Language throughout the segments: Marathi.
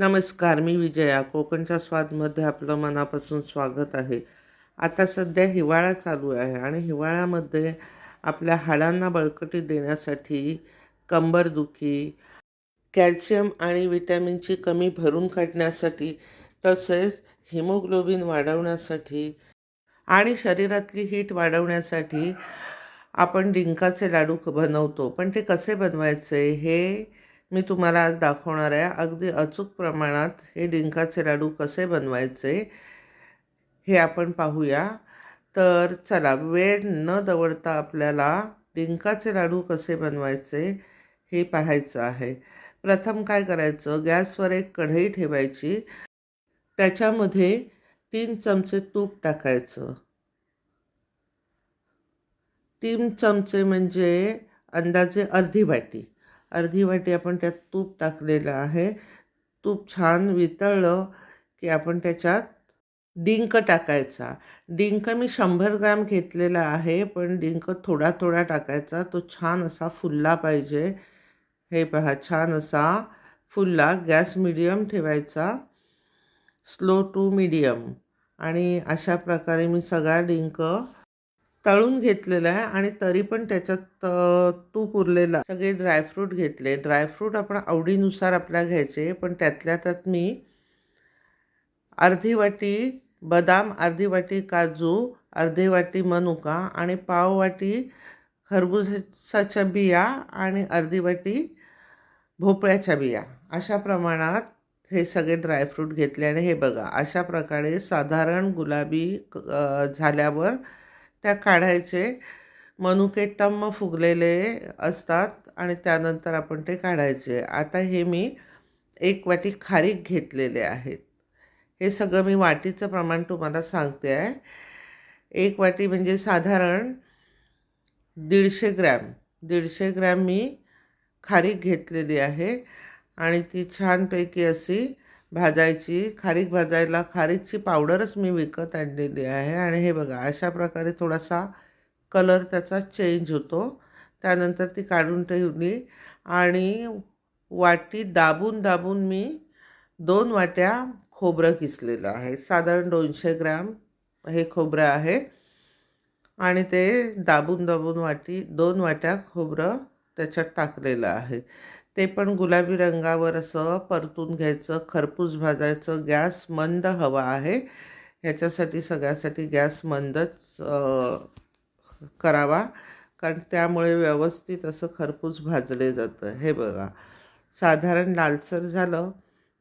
नमस्कार मी विजया. कोकणच्या स्वादमध्ये आपलं मनापासून स्वागत आहे. आता सध्या हिवाळा चालू आहे आणि हिवाळ्यामध्ये आपल्या हाडांना बळकटी देण्यासाठी कंबरदुखी कॅल्शियम आणि विटॅमिनची कमी भरून काढण्यासाठी तसेच हिमोग्लोबिन वाढवण्यासाठी आणि शरीरातली हीट वाढवण्यासाठी आपण डिंकाचे लाडू बनवतो. पण ते कसे बनवायचे हे मी तुम्हाला आज दाखवणार आहे अगदी अचूक प्रमाणात हे डिंकाचे लाडू कसे बनवायचे हे आपण पाहूया. तर चला वेळ न दवडता आपल्याला डिंकाचे लाडू कसे बनवायचे हे पाहायचं आहे. प्रथम काय करायचं गॅसवर एक कढई ठेवायची त्याच्यामध्ये तीन चमचे तूप टाकायचं. तीन चमचे म्हणजे अंदाजे अर्धी वाटी. अर्धी वाटी आपण त्यात तूप टाकलेलं आहे. तूप छान वितळलं की आपण त्याच्यात डिंक टाकायचा. डिंक मी शंभर ग्रॅम घेतलेला आहे पण डिंक थोडा थोडा टाकायचा. तो छान असा फुलला पाहिजे. हे पहा छान असा फुलला. गॅस मिडियम ठेवायचा. Slow to medium. आणि अशा प्रकारे मी सगळा डिंक तळून घेतलेलं आहे आणि तरी पण त्याच्यात तूप उरलेलं सगळे ड्रायफ्रूट घेतले. ड्रायफ्रूट आपण आवडीनुसार आपल्या घ्यायचे पण त्यातल्या त्यात मी अर्धी वाटी बदाम अर्धी वाटी काजू अर्धी वाटी मनुका आणि पाव वाटी खरबुजाच्या बिया आणि अर्धी वाटी भोपळ्याच्या बिया. अशा प्रमाणात हे सगळे ड्रायफ्रूट घेतले आणि हे बघा अशा प्रकारे साधारण गुलाबी झाल्यावर त्या काढायचे. मनुके टम्म फुगलेले असतात आणि त्यानंतर आपण ते काढायचे. आता हे मी एक वाटी खारीक घेतलेले आहेत. हे सगळं मी वाटीचं प्रमाण तुम्हाला सांगते आहे. एक वाटी म्हणजे साधारण दीडशे ग्रॅम. दीडशे ग्रॅम मी खारीक घेतलेली आहे आणि ती छानपैकी अशी भाजायची खारीक भाजायला खारीकची पावडरच मी विकत आणलेली आहे. आणि हे बघा अशा प्रकारे थोडासा कलर त्याचा चेंज होतो. त्यानंतर ती काढून ठेवली आणि वाटी दाबून दाबून मी दोन वाट्या खोबरं किसलेलं आहे. साधारण दोनशे ग्रॅम हे खोबरं आहे. आणि ते दाबून दाबून वाटी दोन वाट्या खोबरं त्याच्यात टाकलेलं आहे. ते पण गुलाबी रंगावर असं परतून घ्यायचं खरपूस भाजायचं गॅस मंद हवा आहे. ह्याच्यासाठी सगळ्यासाठी गॅस मंदच करावा. कारण त्यामुळे व्यवस्थित असं खरपूस भाजले जातं. हे बघा. साधारण लालसर झालं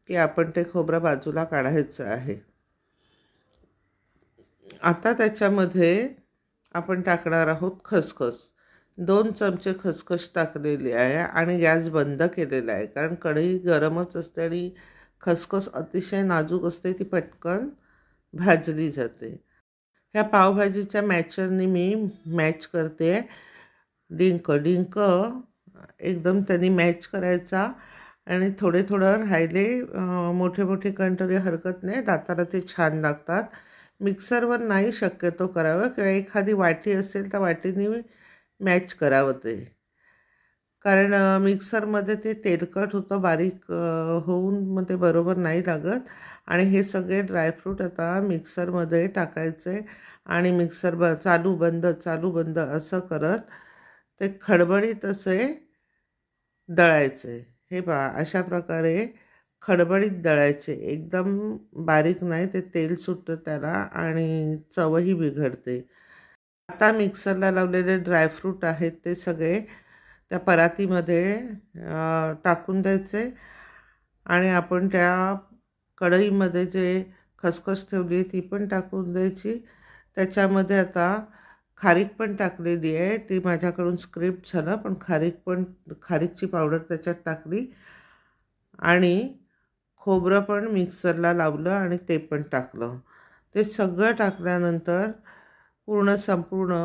की आपण ते खोबरं बाजूला काढायचं आहे. आता त्याच्यामध्ये आपण टाकणार आहोत खसखस. दोन चमचे खसखस टाकलेली आहे आणि गॅस बंद केलेला आहे. कारण कढई गरमच असते आणि खसखस अतिशय नाजूक असते ती पटकन भाजली जाते. ह्या पावभाजीच्या मॅचरनी मी मॅच करते. डिंक डिंक. एकदम त्यांनी मॅच करायचा आणि थोडे थोडं राहिले मोठे मोठे कण तरी हरकत नाही दाताला ते छान लागतात. मिक्सरवर नाही शक्यतो करावं किंवा एखादी वाटी असेल तर वाटीने मॅच करावं ते. कारण मिक्सरमध्ये ते तेलकट होतं बारीक होऊन मग ते बरोबर नाही लागत. आणि हे सगळे ड्रायफ्रूट आता मिक्सरमध्ये टाकायचे आणि मिक्सर ब चालू बंद चालू बंद असं करत ते खडबडीत असे दळायचे. हे पहा अशा प्रकारे खडबडीत दळायचे. एकदम बारीक नाही ते तेल सुटतं त्याला आणि चवही बिघडते. आता मिक्सरला लावलेले ड्रायफ्रूट आहेत ते सगळे त्या परातीमध्ये टाकून द्यायचे. आणि आपण त्या कढईमध्ये जे खसखस ठेवली आहे ती पण टाकून द्यायची. त्याच्यामध्ये आता खारीक पण टाकलेली आहे. ती माझ्याकडून स्क्रिप्ट झालं पण खारीक पण खारीकची पावडर त्याच्यात टाकली. आणि खोबरं पण मिक्सरला लावलं आणि ते पण टाकलं. ते सगळं टाकल्यानंतर पूर्ण संपूर्ण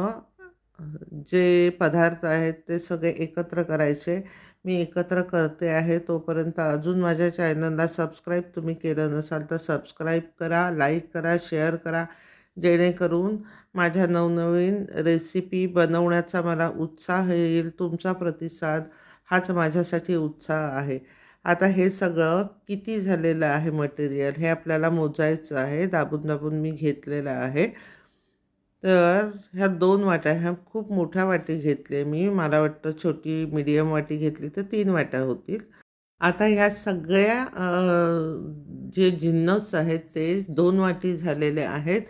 जे पदार्थ आहेत ते सगळे एकत्र करायचे. मी एकत्र करते आहे तोपर्यंत अजून माझ्या चॅनलला सबस्क्राईब तुम्ही केलं नसाल तर सबस्क्राईब करा लाईक करा शेअर करा. जेणेकरून माझ्या नवनवीन रेसिपी बनवण्याचा मला उत्साह येईल तुमचा प्रतिसाद हाच माझ्यासाठी उत्साह आहे. आता हे सगळं किती झालेलं आहे मटेरियल हे आपल्याला मोजायचं आहे दाबून दाबून मी घेतलेलं आहे. तर ह्या दोन वाट्या ह्या खूप मोठ्या वाटी घेतले मी. मला वाटतं छोटी मिडियम वाटी घेतली तर तीन वाट्या होतील. आता ह्या सगळ्या जे जिन्नस आहेत ते दोन वाटी झालेले आहेत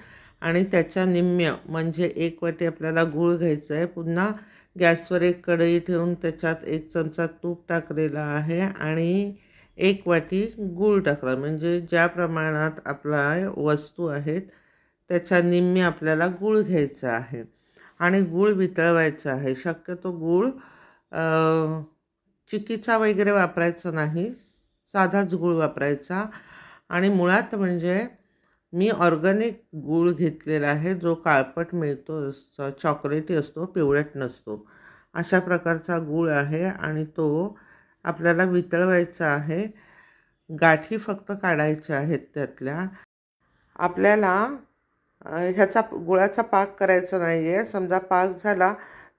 आणि त्याच्या निम्म्य म्हणजे एक वाटी आपल्याला गूळ घ्यायचं आहे. पुन्हा गॅसवर एक कढई ठेवून त्याच्यात एक चमचा तूप टाकलेला आहे आणि एक वाटी गूळ टाकला. म्हणजे ज्या प्रमाणात आपला वस्तू आहेत त्याच्या निम्मी आपल्याला गूळ घ्यायचा आहे. आणि गूळ वितळवायचा आहे. शक्यतो गूळ चिकीचा वगैरे वापरायचा नाही. साधाच गूळ वापरायचा. आणि मुळात म्हणजे मी ऑर्गॅनिक गूळ घेतलेला आहे. जो काळपट मिळतो चॉकलेटी असतो पिवळट नसतो. अशा प्रकारचा गूळ आहे आणि तो आपल्याला वितळवायचा आहे. गाठी फक्त काढायच्या आहेत त्यातल्या. आपल्याला ह्याचा गुळाचा पाक करायचा नाही आहे समजा पाक झाला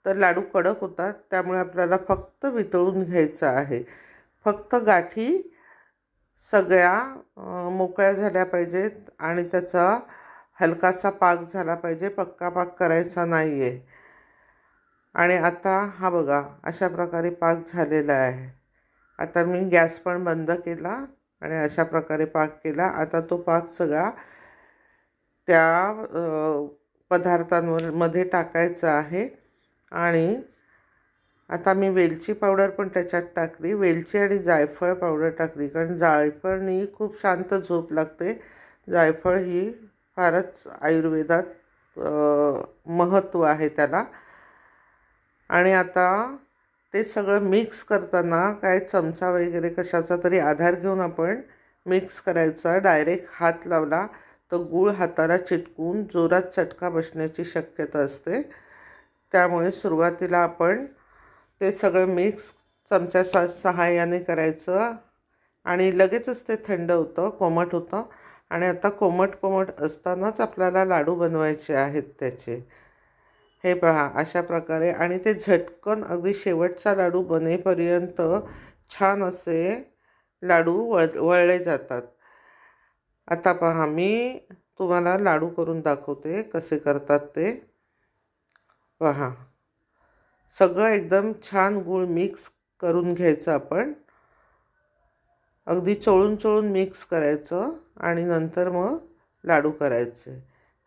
तर लाडू कडक होतात. त्यामुळे आपल्याला फक्त वितळून घ्यायचं आहे. फक्त गाठी सगळ्या मोकळ्या झाल्या पाहिजेत आणि त्याचा हलकासा पाक झाला पाहिजे. पक्का पाक करायचा नाही आहे आणि आता हा बघा अशा प्रकारे पाक झालेला आहे. आता मी गॅस पण बंद केला आणि अशा प्रकारे पाक केला. आता तो पाक सगळा त्या पदार्थांवर मध्ये टाकायचं आहे. आणि आता मी वेलची पावडर पण त्याच्यात टाकली. वेलची आणि जायफळ पावडर टाकली. कारण जायफळनी खूप शांत झोप लागते. जायफळ ही फारच आयुर्वेदात महत्त्व आहे त्याला. आणि आता ते सगळं मिक्स करताना काय चमचा वगैरे कशाचा तरी आधार घेऊन आपण मिक्स करायचा. डायरेक्ट हात लावला. तर गूळ हाताला चिटकून जोरात चटका बसण्याची शक्यता असते. त्यामुळे सुरुवातीला आपण ते सगळं मिक्स चमच्या सा सहाय्याने करायचं आणि लगेचच ते थंड होतं कोमट होतं. आणि आता कोमट कोमट असतानाच आपल्याला लाडू बनवायचे आहेत त्याचे. हे पहा अशा प्रकारे. आणि ते झटकन अगदी शेवटचा लाडू बनेपर्यंत छान असे लाडू वळ वळले जातात. आता पहा मी तुम्हाला लाडू करून दाखवते कसे करतात ते. पहा सगळं एकदम छान गूळ मिक्स करून घ्यायचं आपण. अगदी चोळून चोळून मिक्स करायचं आणि नंतर मग लाडू करायचे.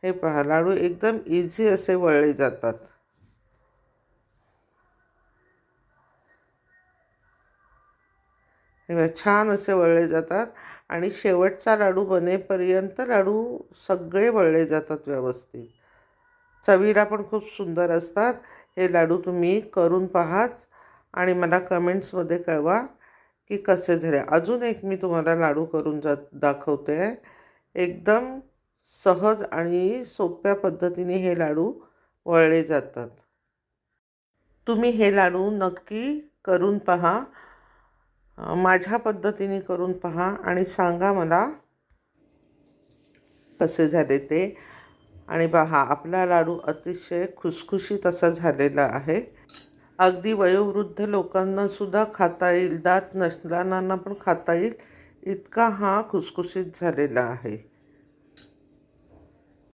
हे पहा लाडू एकदम इझी असे वळले जातात. छान असे वळले जातात. आणि शेवटचा लाडू बनेपर्यंत लाडू सगळे वळले जातात व्यवस्थित. चवीला पण खूप सुंदर असतात. हे लाडू तुम्ही करून पाहाच आणि मला कमेंट्समध्ये कळवा की कसे झाले. अजून एक मी तुम्हाला लाडू करून जा दाखवते. आहे एकदम सहज आणि सोप्या पद्धतीने हे लाडू वळले जातात. तुम्ही हे लाडू नक्की करून पहा. माझ्या पद्धतीने करून पहा आणि सांगा मला कसे झाले ते. आणि पहा आपला लाडू अतिशय खुसखुशीत असा झालेला आहे. अगदी वयोवृद्ध लोकांना सुद्धा खाता येईल दात नसणाऱ्यांना पण खाता येईल. इतका हा खुसखुशीत झालेला आहे.